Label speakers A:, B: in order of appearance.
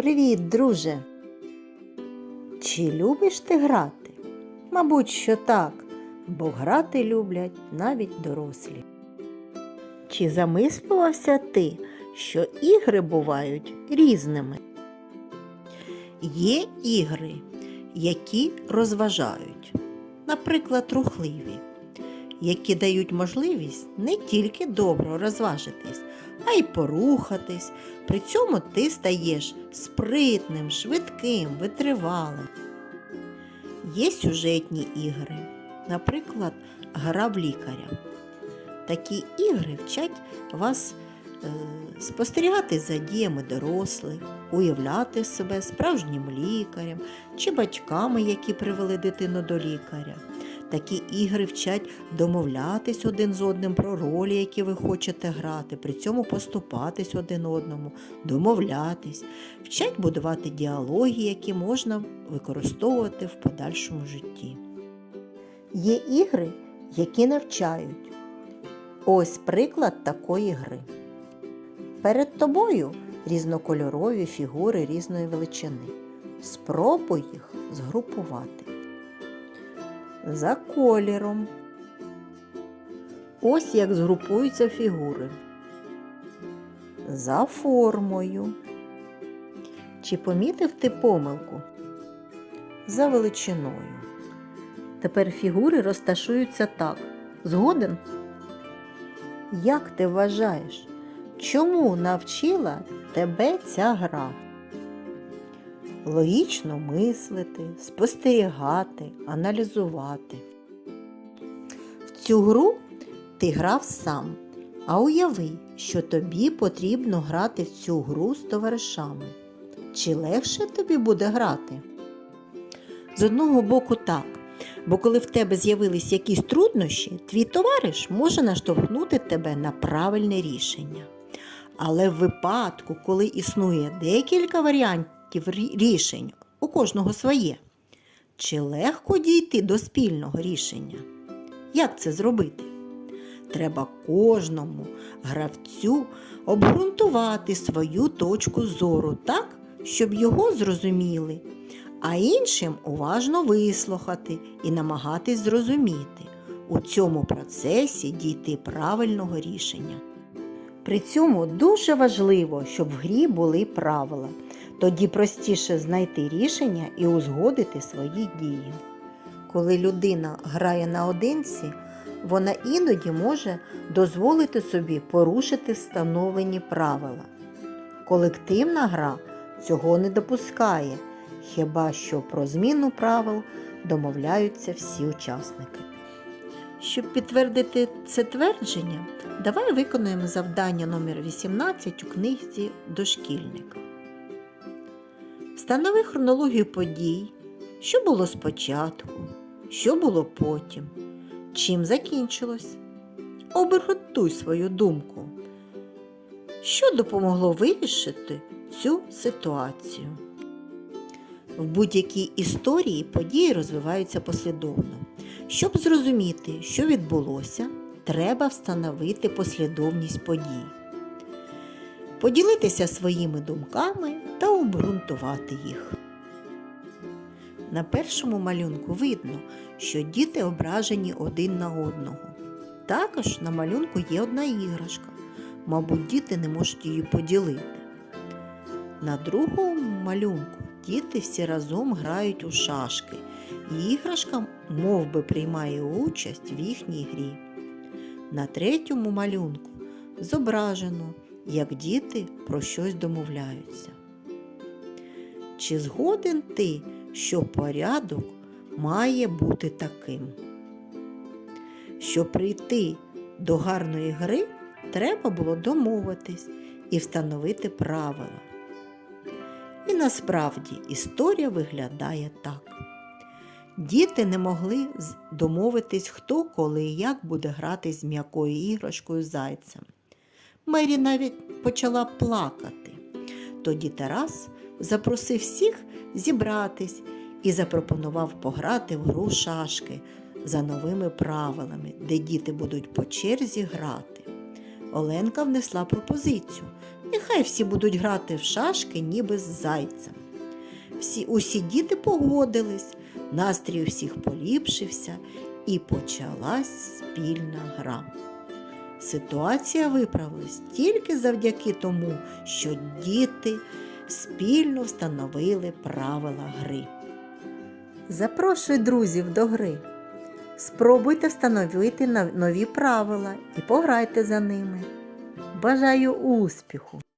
A: Привіт, друже! Чи любиш ти грати? Мабуть, що так, бо грати люблять навіть дорослі. Чи замислювався ти, що ігри бувають різними? Є ігри, які розважають, наприклад, рухливі, які дають можливість не тільки добре розважитись, а й порухатись. При цьому ти стаєш спритним, швидким, витривалим. Є сюжетні ігри, наприклад, гра в лікаря. Такі ігри вчать вас е, спостерігати за діями дорослих, уявляти себе справжнім лікарем чи батьками, які привели дитину до лікаря. Такі ігри вчать домовлятись один з одним про ролі, які ви хочете грати, при цьому поступатись один одному, домовлятись, вчать будувати діалоги, які можна використовувати в подальшому житті. Є ігри, які навчають. Ось приклад такої гри. Перед тобою різнокольорові фігури різної величини. Спробуй їх згрупувати за кольором. Ось як згрупуються фігури. За формою. Чи помітив ти помилку? За величиною. Тепер фігури розташуються так. Згоден? Як ти вважаєш, чому навчила тебе ця гра? Логічно мислити, спостерігати, аналізувати. В цю гру ти грав сам, а уяви, що тобі потрібно грати в цю гру з товаришами. Чи легше тобі буде грати? З одного боку так, бо коли в тебе з'явились якісь труднощі, твій товариш може наштовхнути тебе на правильне рішення. Але в випадку, коли існує декілька варіантів, варіантів рішень, у кожного своє. Чи легко дійти до спільного рішення? Як це зробити? Треба кожному гравцю обґрунтувати свою точку зору так, щоб його зрозуміли, а іншим уважно вислухати і намагатись зрозуміти, у цьому процесі дійти правильного рішення. При цьому дуже важливо, щоб в грі були правила. Тоді простіше знайти рішення і узгодити свої дії. Коли людина грає наодинці, вона іноді може дозволити собі порушити встановлені правила. Колективна гра цього не допускає, хіба що про зміну правил домовляються всі учасники. Щоб підтвердити це твердження, давай виконуємо завдання номер 18 у книзі дошкільника. Встанови хронологію подій, що було спочатку, що було потім, чим закінчилось. Обґрунтуй свою думку, що допомогло вирішити цю ситуацію. В будь-якій історії події розвиваються послідовно. Щоб зрозуміти, що відбулося, треба встановити послідовність подій поділитися своїми думками та обґрунтувати їх. На першому малюнку видно, що діти ображені один на одного. Також на малюнку є одна іграшка. Мабуть, діти не можуть її поділити. На другому малюнку діти всі разом грають у шашки, і іграшка мов би, приймає участь в їхній грі. На третьому малюнку зображено, як діти про щось домовляються. Чи згоден ти, що порядок має бути таким? Щоб прийти до гарної гри, треба було домовитись і встановити правила. І насправді історія виглядає так. Діти не могли домовитись, хто коли і як буде грати з м'якою іграшкою зайцем. Мері навіть почала плакати. Тоді Тарас запросив всіх зібратись і запропонував пограти в гру шашки за новими правилами, де діти будуть по черзі грати. Оленка внесла пропозицію. І хай всі будуть грати в шашки, ніби з зайцем. Всі, усі діти погодились, настрій у всіх поліпшився, і почалась спільна гра. Ситуація виправилась тільки завдяки тому, що діти спільно встановили правила гри. Запрошуй друзів до гри. Спробуйте встановити нові правила і пограйте за ними. Бажаю успіху!